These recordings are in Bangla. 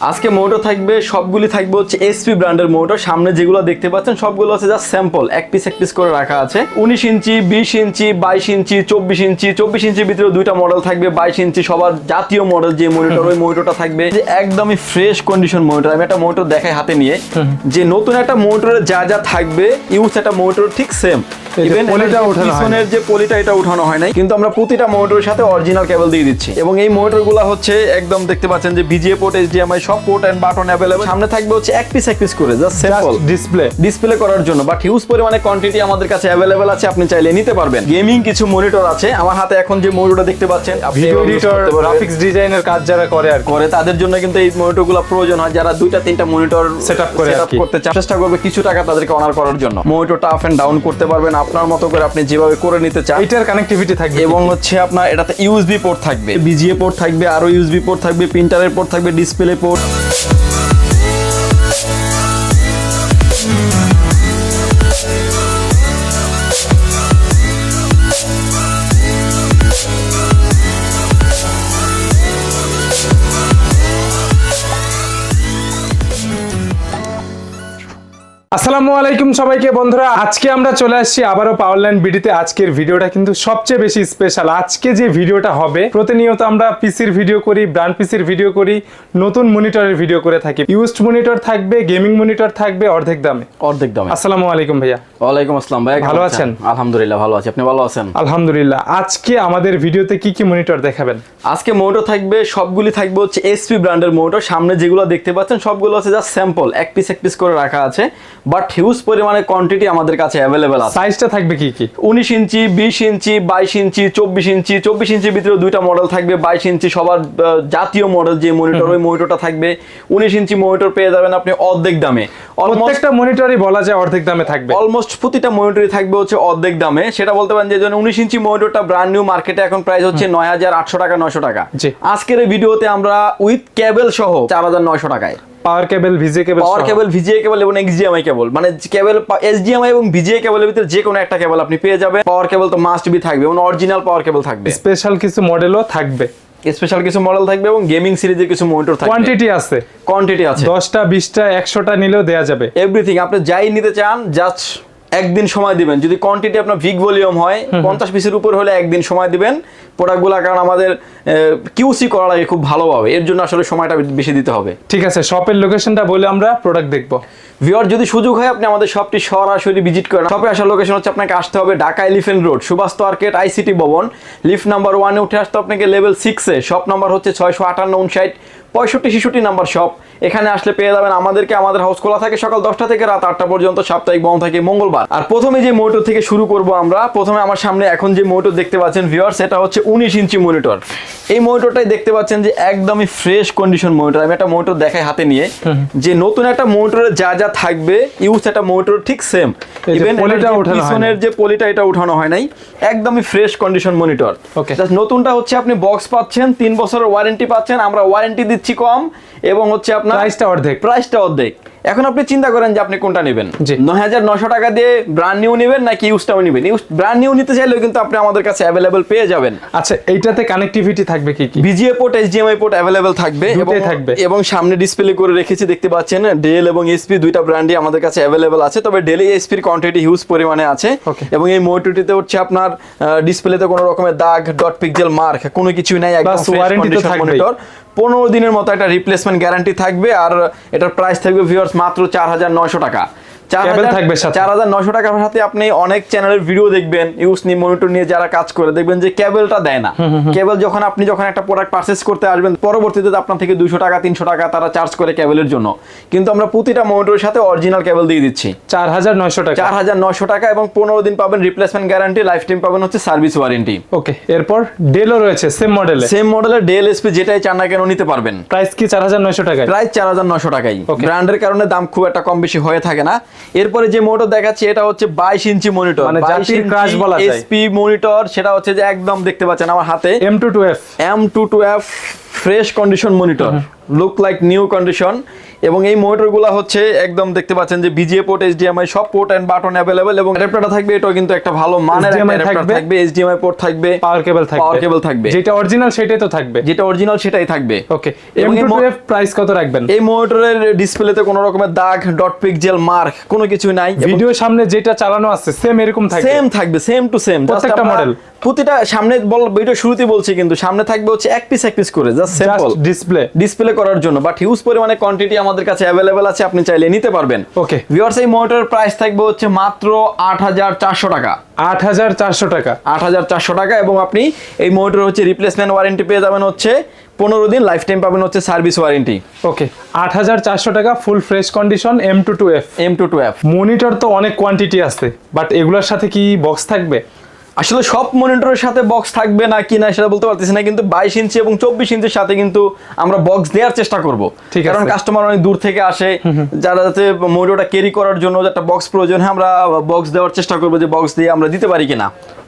আজকে মোটর থাকবে সবগুলি থাকবে হচ্ছে এসপি ব্র্যান্ডের মোটর সামনে যেগুলো দেখতে পাচ্ছেন সবগুলো হচ্ছে জাস্ট স্যাম্পল এক পিস এক পিস করে রাখা আছে। উনিশ ইঞ্চি বিশ ইঞ্চি বাইশ ইঞ্চি চব্বিশ ইঞ্চি চব্বিশ ইঞ্চির ভিতরে দুইটা মডেল থাকবে বাইশ ইঞ্চি সবার জাতীয় মডেল যে মনিটর ওই মনিটরটা থাকবে। যে একদমই ফ্রেশ কন্ডিশন মনিটর আমি একটা মোটর দেখাই হাতে নিয়ে। যে নতুন একটা মোটরের যা যা থাকবে ইউজ একটা মোটর ঠিক সেম যে পলিটা ওঠানো পিছনের যে পলিটা এটা উঠানো হয় নাই। কিন্তু আমরা প্রতিটা মোটরের সাথে অরিজিনাল কেবল দিয়ে দিচ্ছি। এবং এই মোটরগুলো হচ্ছে একদম দেখতে পাচ্ছেন যে বিজিএ পোর্ট এইচডিএমআই সব পোর্ট এন্ড বাটন অ্যাভেলেবল সামনে থাকবে হচ্ছে এক পিস এক পিস করে জাস্ট সিম্পল ডিসপ্লে ডিসপ্লে করার জন্য বাট হিউজ পরিমাণে কোয়ান্টিটি আমাদের কাছে অ্যাভেলেবেল আছে আপনি চাইলে নিতে পারবেন। গেমিং কিছু মনিটর আছে আমার হাতে এখন যে মনিটরটা দেখতে পাচ্ছেন ভিডিও এডিটর গ্রাফিক্স ডিজাইনের কাজ যারা করে আর করে তাদের জন্য কিন্তু এই মনিটরগুলো প্রয়োজন হয় যারা দুইটা তিনটা মনিটর Setup করে করতে চেষ্টা করবে কিছু টাকা তাদেরকে অনার করার জন্য। মনিটরটা আপ এন্ড ডাউন করতে পারবেন আপনার মতো করে আপনি যেভাবে করে নিতে চান এটার কানেক্টিভিটি থাকবে। এবং হচ্ছে আপনার এটাতে ইউএসবি পোর্ট থাকবে। বিজিএ পোর্ট থাকবে আরও ইউএসবি পোর্ট থাকবে প্রিন্টারের পোর্ট থাকবে ডিসপ্লে পোর্ট আসসালামু আলাইকুম সবাইকে বন্ধুরা। আজকে আমরা চলে আসছি আবারও পাওয়ার লাইন বিডিতে আজকের ভিডিওটা কিন্তু সবচেয়ে বেশি স্পেশাল আজকে যে ভিডিওটা হবে প্রতিনিয়ত আমরা পিসির ভিডিও করি ব্র্যান্ড পিসির ভিডিও করি নতুন মনিটরের ভিডিও করে থাকি। ইউজড মনিটর থাকবে গেমিং মনিটর থাকবে অর্ধেক দামে। অর্ধেক দামে। আসসালামু আলাইকুম ভাইয়া। ওয়ালাইকুম আসসালাম ভাই ভালো আছেন? আলহামদুলিল্লাহ ভালো আছি। আপনি ভালো আছেন? আলহামদুলিল্লাহ। আজকে আমাদের ভিডিওতে কি কি মনিটর দেখাবেন? আজকে মোটর থাকবে সবগুলি থাকবে হচ্ছে এসপি ব্র্যান্ডের মোটর সামনে যেগুলো দেখতে পাচ্ছেন সবগুলো হচ্ছে জাস্ট স্যাম্পল এক পিস এক পিস করে রাখা আছে। বাট হিউজ পরিমাণে কোয়ান্টিটি আমাদের কাছে অ্যাভেলেবেল আছে। সাইজটা থাকবে কি কি? উনিশ ইঞ্চি বিশ ইঞ্চি বাইশ ইঞ্চি চব্বিশ ইঞ্চি। চব্বিশ ইঞ্চির ভিতরে দুইটা মডেল থাকবে বাইশ ইঞ্চি সবার জাতীয় মডেল যে মনিটর ওই মনিটরটা থাকবে। উনিশ ইঞ্চি মনিটর পেয়ে যাবেন আপনি অর্ধেক দামে। প্রত্যেকটা মনিটরই বলা যায় অর্ধেক দামে থাকবে। অলমোস্ট প্রতিটা মনিটরই থাকবে হচ্ছে অর্ধেক দামে। সেটা বলতে পারেন যে উনিশ ইঞ্চি মনিটরটা ব্র্যান্ড নিউ মার্কেটে এখন প্রাইস হচ্ছে নয় হাজার আটশো টাকা নয়শো টাকা। আজকের এই ভিডিওতে আমরা উইথ কেবল সহ চার হাজার নয়শো টাকায়। পাওয়ার কেবল ভিজে কেবল পাওয়ার কেবল ভিজিএ কেবল এবং এক্সডিএমআই কেবল মানে কেবল এসডিএমআই এবং ভিজিএ কেবলের ভিতরে যে কোনো একটা কেবল আপনি পেয়ে যাবেন। পাওয়ার কেবল তো মাস্ট বি থাকবে এবং অরিজিনাল পাওয়ার কেবল থাকবে। স্পেশাল কিছু মডেলও থাকবে। স্পেশাল কিছু মডেল থাকবে এবং গেমিং সিরিজের কিছু মনিটর থাকবে। কোয়ান্টিটি আছে। কোয়ান্টিটি আছে। দশটা বিশটা একশোটা নিলেও দেয়া যাবে। এভরিথিং আপনি যাই নিতে চান জাস্ট একদিন সময় দিবেন। যদি কোয়ান্টিটি আপনার ভিগ ভলিউম হয় পঞ্চাশ পিসের উপর হলে একদিন সময় দিবেন। প্রোডাক্টগুলো কারণ আমাদের কিউসি করা লাগে খুব ভালোভাবে। এর জন্য আসলে সময়টা বেশি দিতে হবে। ঠিক আছে শপের লোকেশনটা বলে আমরা প্রোডাক্ট দেখব। ভিওর যদি সুযোগ হয় আপনি আমাদের শপটি সরাসরি ভিজিট করেন। শপে আসার লোকেশন হচ্ছে আপনাকে আসতে হবে Dhaka elephant road Subastu arcade ICT ভবন। লিফট নাম্বার ওয়ানে উঠে আসতে আপনাকে লেভেল সিক্সে শপ নাম্বার হচ্ছে ছয়শো আটান্ন উনষাট পঁয়ষট্টি ছেষট্টি নাম্বার শপ এখানে আসলে পেয়ে যাবেন আমাদেরকে আমাদের হাউস খোলা থাকে সকাল দশটা থেকে রাত আটটা পর্যন্ত সাপ্তাহিক বন্ধ থাকে মঙ্গলবার। আর প্রথমে যে মোটর থেকে শুরু করব আমরা প্রথমে আমার সামনে এখন যে মোটর দেখতে পাচ্ছেন ভিওর সেটা হচ্ছে উনিশ ইঞ্চি মনিটর এই মনিটরটাই দেখতে পাচ্ছেন যে একদমই ফ্রেশ কন্ডিশন মনিটর আমি একটা মনিটর দেখাই হাতে নিয়ে। যে নতুন একটা মনিটরের যা যা থাকবে ইউজ একটা মোটর ঠিক সেম ইভেন পিছনের যে পলিটা এটা উঠানো হয় নাই। একদমই ফ্রেশ কন্ডিশন মনিটর. নতুনটা হচ্ছে আপনি বক্স পাচ্ছেন তিন বছরের ওয়ারেন্টি পাচ্ছেন। আমরা ওয়ারেন্টি দিচ্ছি কম এবং হচ্ছে আপনার প্রাইসটা অর্ধেক। প্রাইসটা অর্ধেক। এখন আপনি চিন্তা করেন যে আপনি কোনটা নেবেন। নয় হাজার নশো টাকা দিয়ে ব্র্যান্ড নিউ নেবেন নাকি ইউজটাও নেবেন? ইউজ ব্র্যান্ড নিউ নিতে চাইলেও কিন্তু আপনি আমাদের কাছে অ্যাভেলেবেল পেয়ে যাবেন। আচ্ছা এইটাতে কানেক্টিভিটি থাকবে কি কি? VGA port HDMI port available থাকবে এবং থাকবে। এবং সামনে ডিসপ্লে করে রেখেছি দেখতে পাচ্ছেন ডেল এবং এসপি দুইটা ব্র্যান্ডই আমাদের কাছে অ্যাভেলেবেল আছে তবে ডেল এসপির কোয়ান্টিটি হিউজ পরিমাণে আছে। এবং এই মোটরটিতে হচ্ছে আপনার ডিসপ্লেতে কোনো রকমের দাগ ডট পিক্সেল মার্ক কোনো কিছুই নাই একদম warranty তো। মনিটর পনেরো দিনের মতো একটা রিপ্লেসমেন্ট গ্যারান্টি থাকবে আর এটার প্রাইস থাকবে ভিউয়ার্স মাত্র চার হাজার নয়শো টাকা। চার Cable হাজার- থাকবে সাথে। চার হাজার নয়শো টাকার সাথে আপনি অনেক চ্যানেলের ভিডিও দেখবেন ইউজ নিয়ে মনিটর নিয়ে যারা কাজ করে দেখবেন যে কেবলটা দেয় না। কেবল যখন আপনি যখন একটা প্রোডাক্ট পারচেস করতে আসবেন পরবর্তীতে আপনার থেকে দুশো টাকা তিনশো টাকা তারা চার্জ করে কেবলের জন্য। কিন্তু আমরা প্রতিটা মনিটরের সাথে অরিজিনাল কেবল দিয়ে দিচ্ছি। চার হাজার নয়শো টাকা। এবং পনেরো দিন পাবেন রিপ্লেসমেন্ট গ্যারান্টি লাইফ টাইম পাবেন হচ্ছে সার্ভিস ওয়ারেন্টি ওকে এরপর ডেলও রয়েছে সেম মডেলে সেম মডেলের ডেল এসপি যেটাই চান না কেন নিতে পারবেন। প্রাইস কি চার হাজার নয়শো টাকায়? প্রায় চার হাজার নশো টাকাই Okay. ব্র্যান্ডের কারণে দাম খুব একটা কম বেশি হয়ে থাকে না। এরপরে যে মোটর দেখাচ্ছি এটা হচ্ছে বাইশ ইঞ্চি মনিটর মানে জাতির ক্রাশ বলা যায়। এসপি মনিটর সেটা হচ্ছে যে একদম দেখতে পাচ্ছেন আমার হাতে। M two two F M two two F fresh condition monitor. Look like new condition এবং এই মনিটরগুলো হচ্ছে একদম দেখতে পাচ্ছেন যে বিজিএ পোর্ট এইচডিএমআই সব পোর্ট এন্ড বাটন অ্যাভেলেবল এবং অ্যাডাপ্টারটা থাকবে এটাও কিন্তু একটা ভালো মানের অ্যাডাপ্টার থাকবে। এইচডিএমআই পোর্ট থাকবে পাওয়ার কেবল থাকবে। Power cable থাকবে। যেটা অরিজিনাল সেটাই তো থাকবে। যেটা অরিজিনাল সেটাই থাকবে। ওকে এবং টু প্রাইস কত রাখবেন? এই মনিটরের ডিসপ্লেতে কোনো রকমের দাগ ডট পিক্সেল মার্ক কোনো কিছু নাই। ভিডিও সামনে যেটা চালানো আছে সেম এরকম থাকবে। সেম থাকবে সেম টু সেম প্রত্যেকটা model? প্রতিটা সামনে বল ভিডিও শুরুতে বলছি কিন্তু সামনে থাকবে হচ্ছে এক পিস এক পিস করে জাস্ট সিম্পল ডিসপ্লে ডিসপ্লে করার জন্য বাট হিউজ পরিমাণে কোয়ান্টিটি আমাদের কাছে অ্যাভেলেবেল আছে আপনি চাইলে নিতে পারবেন। ওকে ভিউয়ার্স এই মনিটরের প্রাইস থাকবে হচ্ছে মাত্র আট হাজার চারশো টাকা। আট হাজার চারশো টাকা। আট হাজার চারশো টাকা এবং আপনি এই মনিটর হচ্ছে রিপ্লেসমেন্ট ওয়ারেন্টি পেয়ে যাবেন হচ্ছে পনেরো দিন লাইফ টাইম পাবেন হচ্ছে সার্ভিস ওয়ারেন্টি ওকে আট হাজার চারশো টাকা full fresh condition M two two F M two two F monitor তো অনেক কোয়ান্টিটি আছে বাট এগুলোর সাথে কি বক্স থাকবে? আসলে সব মনিটরের সাথে বক্স থাকবে না কি না সেটা বলতে পারতেছি না কিন্তু বাইশ ইঞ্চি এবং চব্বিশ ইঞ্চির সাথে কিন্তু আমরা বক্স দেওয়ার চেষ্টা করব। ঠিক কারণ কাস্টমার অনেক দূর থেকে আসে যারা যাতে মনিটরটা ক্যারি করার জন্য একটা বক্স প্রয়োজন হয় আমরা বক্স দেওয়ার চেষ্টা করব যে বক্স দিয়ে আমরা দিতে পারি কিনা।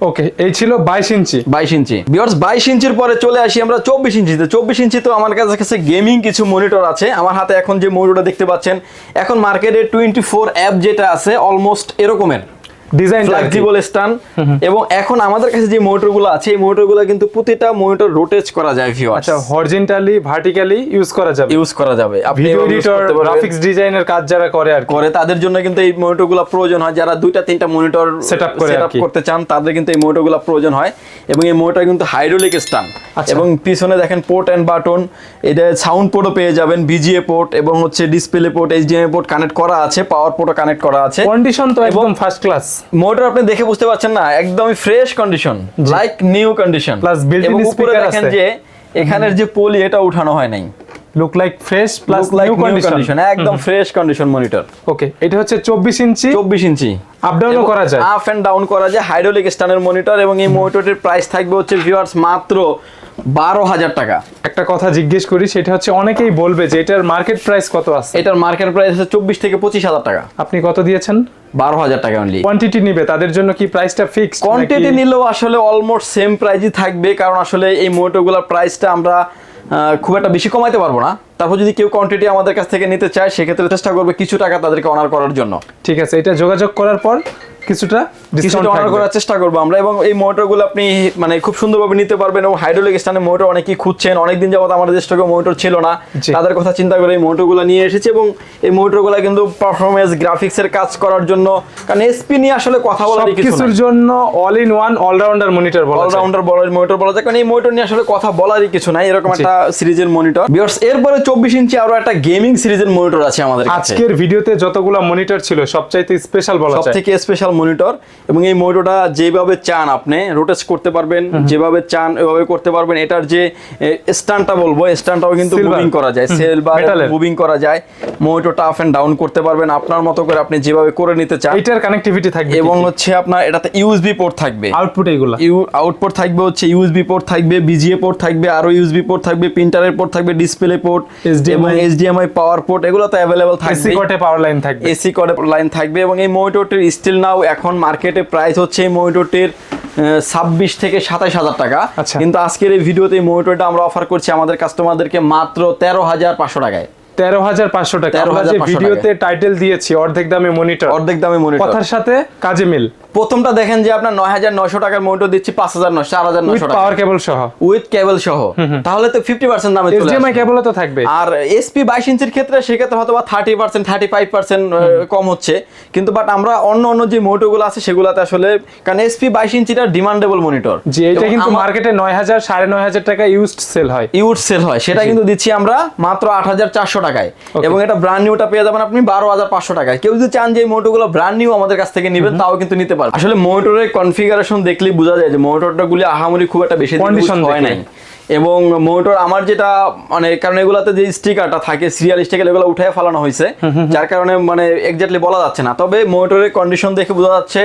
ওকে এই ছিল বাইশ ইঞ্চি। বাইশ ইঞ্চি। বিয়ার্স বাইশ ইঞ্চির পরে চলে আসি আমরা চব্বিশ ইঞ্চিতে। চব্বিশ ইঞ্চি তো আমার কাছে কাছে গেমিং কিছু মনিটর আছে। আমার হাতে এখন যে মনিটরটা দেখতে পাচ্ছেন এখন মার্কেটে টোয়েন্টি ফোর অ্যাপ যেটা আছে অলমোস্ট এরকমের। ডিজাইন ফ্লেক্সিবল স্টান এবং এখন আমাদের কাছে যে মোটরগুলো আছে এই মোটরগুলো কিন্তু প্রতিটা মোটর রোটেট করা যায় ভিউয়ার্স আচ্ছা হরিজেন্টালি ভার্টিক্যালি ইউজ করা যাবে। ইউজ করা যাবে। ভিডিও এডিটর গ্রাফিক্স ডিজাইনের কাজ যারা করে আর করে তাদের জন্য কিন্তু এই মনিটরগুলো প্রয়োজন হয়। যারা দুইটা তিনটা মনিটর Setup করে কি। করতে চান তাদের কিন্তু এই মনিটরগুলো প্রয়োজন হয়। এবং এই মনিটর কিন্তু হাইড্রোলিক স্টান আচ্ছা। এবং পিছনে দেখেন পোর্ট এন্ড বাটন এটা সাউন্ড পোর্টও পেয়ে যাবেন বিজিএ পোর্ট এবং হচ্ছে display port HDMI port connect করা আছে পাওয়ার পোর্টও কানেক্ট করা আছে। কন্ডিশন তো একদম ফার্স্ট ক্লাস মোটর আপনি দেখে বুঝতে পারছেন না একদমই fresh condition like new condition এবং উপরে speaker দেখেন আছে। যে এখানের যে পলি এটা উঠানো হয় নাই। Look like fresh plus new condition একদম ফ্রেশ কন্ডিশন মনিটর ওকে এটা হচ্ছে চব্বিশ ইঞ্চি। চব্বিশ ইঞ্চি। আপ ডাউনও করা যায়। আপ এন্ড ডাউন করা যায় হাইড্রোলিক স্টানের মনিটর এবং এই মনিটরের প্রাইস থাকবে হচ্ছে ভিউয়ার্স মাত্র বারো হাজার টাকা। একটা কথা জিজ্ঞেস করি সেটা হচ্ছে অনেকেই বলবে যে এটার মার্কেট প্রাইস কত আছে? এটার মার্কেট প্রাইস আছে চব্বিশ থেকে পঁচিশ হাজার টাকা। আপনি কত দিয়েছেন? বারো হাজার টাকা অনলি কোয়ান্টিটি নিবে তাদের জন্য কি প্রাইসটা ফিক্সড কোয়ান্টিটি নিলেও আসলে অলমোস্ট সেম প্রাইসই থাকবে কারণ আসলে এই মোটরগুলোর প্রাইসটা আমরা খুব একটা বেশি কমাইতে পারব না। তারপর যদি কেউ কোয়ান্টিটি আমাদের কাছ থেকে নিতে চায় সেক্ষেত্রে চেষ্টা করবে কিছু টাকা তাদেরকে অনার করার জন্য। ঠিক আছে এটা যোগাযোগ করার পর কিছুটা ডিসকাউন্ট কিছুটা অনার করার চেষ্টা করব আমরা এবং এই মোটরগুলো আপনি মানে খুব সুন্দরভাবে নিতে পারবেন এবং হাইড্রোলিক স্টানের মোটর অনেকেই খুঁজছেন। অনেকদিন যাবত আমাদের দেশ থেকে মোটর ছিল না। তাদের কথা চিন্তা করে এই মোটরগুলো নিয়ে এসেছে এবং এই মোটরগুলো কিন্তু পারফরমেন্স গ্রাফিক্সের কাজ করার জন্য কারণ এসপি নিয়ে আসলে কথা বলার কিছু কিছুর জন্য all in one allrounder monitor বলা অলরাউন্ডার বড় মনিটর বলা যায় কারণ এই মনিটর নিয়ে আসলে কথা বলারই কিছু নাই এরকম একটা সিরিজের মনিটর বিয়ার্স এরপরে চব্বিশ ইঞ্চি আরও একটা গেমিং সিরিজের মনিটর আছে আমাদের কাছে। আজকের ভিডিওতে যতগুলো মনিটর ছিল সবচাইতে স্পেশাল বলা সব যায়। থেকে স্পেশাল মনিটর এবং এই মনিটরটা যেভাবে চান আপনি রোটেট করতে পারবেন যেভাবে চান ওইভাবে করতে পারবেন। এটার যে স্ট্যান্ডটা বলব স্ট্যান্ডটাও কিন্তু মুভিং করা যায় সিলভার metal-এর। মুভিং করা যায়। মনিটরটা আপ এন্ড ডাউন করতে পারবেন। আপনার মতো করে আপনি যেভাবে করে নিতে চান। এইটার কানেক্টিভিটি থাকবে এবং হচ্ছে আপনার এটাতে ইউএসবি পোর্ট থাকবে। আউটপুট এইগুলা। ইউ আউটপুট থাকবে হচ্ছে ইউএসবি পোর্ট থাকবে বিজিএ পোর্ট থাকবে আরও ইউএসবি পোর্ট থাকবে প্রিন্টারের পোর্ট থাকবে ডিসপ্লে পোর্ট এবং এইচডিএমআই পাওয়ার পোর্ট এগুলো তো অ্যাভেলেবল এসি থাকবে কোটে পাওয়ার লাইন থাকবে এসি করে লাইন থাকবে এবং এই মনিটরটির স্টিল নাও এখন মার্কেটে প্রাইস হচ্ছে এই মনিটরটির ছাব্বিশ থেকে সাতাশ হাজার টাকা। আচ্ছা। কিন্তু আজকের এই ভিডিওতে এই মনিটরটা আমরা অফার করছি আমাদের কাস্টমারদেরকে মাত্র তেরো হাজার পাঁচশো টাকায়। তেরো হাজার পাঁচশো টাকা। আমরা যে 13,500 ভিডিওতে টাইটেল দিয়েছি অর্ধেক দামে মনিটর অর্ধেক দামে মনিটর কথার সাথে কাজে মিল। প্রথমটা দেখেন যে আপনার নয় হাজার নয়শো টাকার মনিটর দিচ্ছি পাঁচ হাজার নয় চার হাজার নয়শো পাওয়ার কেবল সহ। উইথ কেবল সহ। তাহলে তো ফিফটি পার্সেন্ট দামে এইচডিএমআই। কেবলও তো থাকবে। আর এসপি বাইশ ইঞ্চির ক্ষেত্রে সেক্ষেত্রে হয়তো বা thirty percent thirty five percent কম হচ্ছে। কিন্তু বাট আমরা অন্য অন্য যে মোটরগুলো আছে সেগুলোতে আসলে কারণ এসপি বাইশ ইঞ্চিটা ডিমান্ডেবল মনিটর যে এটা কিন্তু মার্কেটে নয় হাজার সাড়ে নয় হাজার টাকা ইউজড সেল হয়। ইউট সেল হয়। সেটা কিন্তু দিচ্ছি আমরা মাত্র আট হাজার চারশো টাকায়। এবং এটা ব্র্যান্ড নিউটা পেয়ে যাবেন আপনি বারো হাজার পাঁচশো টাকায়। কেউ যদি চান যে এই মোটরগুলো ব্র্যান্ড নিউ আমাদের কাছ থেকে নেবেন তাও কিন্তু নিতে পারবেন। আসলে মোটরের কনফিগারেশন দেখলেই বোঝা যায় যে মোটরটা গুলি আহামরি খুব একটা বেশি কন্ডিশন হয় নাই। এবং মোটর আমার যেটা মানে কারণ এগুলাতে যে স্টিকারটা থাকে সিরিয়াল স্টিকার এগুলো উঠে ফেলানো হয়েছে। যার কারণে মানে এক্স্যাক্টলি বলা যাচ্ছে না। তবে মোটরের কন্ডিশন দেখে বোঝা যাচ্ছে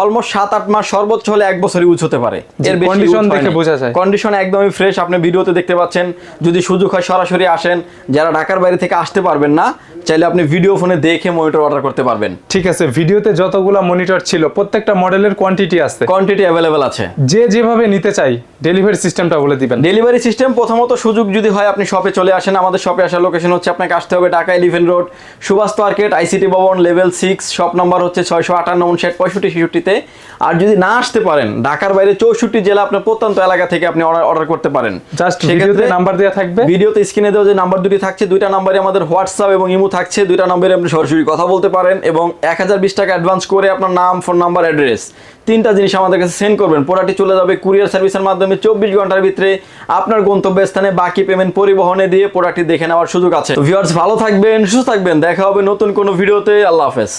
অলমোস্ট সাত আট মাস সর্বোচ্চ হলে এক বছর ইউজ হতে পারে। জি, condition দেখে বোঝা যায়। কন্ডিশন একদমই ফ্রেশ আপনি ভিডিওতে দেখতে পাচ্ছেন যদি সুযোগ হয় সরাসরি আসেন। যারা ঢাকার বাইরে থেকে আসতে পারবেন না চাইলে আপনি ভিডিও ফোনে দেখে মনিটর অর্ডার করতে পারবেন। ঠিক আছে ভিডিওতে যতগুলো মনিটর ছিল প্রত্যেকটা মডেলের কোয়ান্টিটি আছে। কোয়ান্টিটি অ্যাভেলেবেল আছে। যে যেভাবে নিতে চাই ডেলিভারি সিস্টেমটা বলে দিবেন। ডেলিভারি ডেলিভারি সিস্টেম প্রথমত সুযোগ যদি হয় আপনি শপে চলে আসেন। আমাদের শপে আসার লোকেশন হচ্ছে আপনাকে আসতে হবে Dhaka elephant road Subhash market ICT ভবন লেভেল সিক্স শপ নাম্বার হচ্ছে ছয়শো আটান্ন উনষাট পঁয়ষট্টি ছেষট্টিতে। আর যদি না আসতে পারেন ঢাকার বাইরে চৌষট্টি জেলা আপনার প্রত্যন্ত এলাকা থেকে আপনি অর্ডার করতে পারেন। জাস্ট সেক্ষেত্রে নাম্বার দেওয়া থাকবে। ভিডিওতে স্ক্রিনে দেওয়া যে নাম্বার দুটি থাকছে দুইটা নাম্বারে আমাদের হোয়াটসঅ্যাপ এবং ইমো থাকছে দুইটা নম্বরে আপনি সরাসরি কথা বলতে পারেন এবং এক হাজার বিশ টাকা অ্যাডভান্স করে আপনার নাম ফোন নাম্বার অ্যাড্রেস তিনটা জিনিস আমাদের কাছে সেন্ড করবেন। প্রোডাক্টটি চলে যাবে কুরিয়ার সার্ভিসের মাধ্যমে চব্বিশ ঘণ্টার ভিতরে। আপনার গন্তব্যস্থানে বাকি পেমেন্ট পরিবহনে দিয়ে প্রোডাক্টটি দেখে নেওয়ার সুযোগ আছে। ভিউয়ার্স ভালো থাকবেন, সুস্থ থাকবেন, দেখা হবে নতুন কোনো ভিডিওতে আল্লাহ হাফেজ।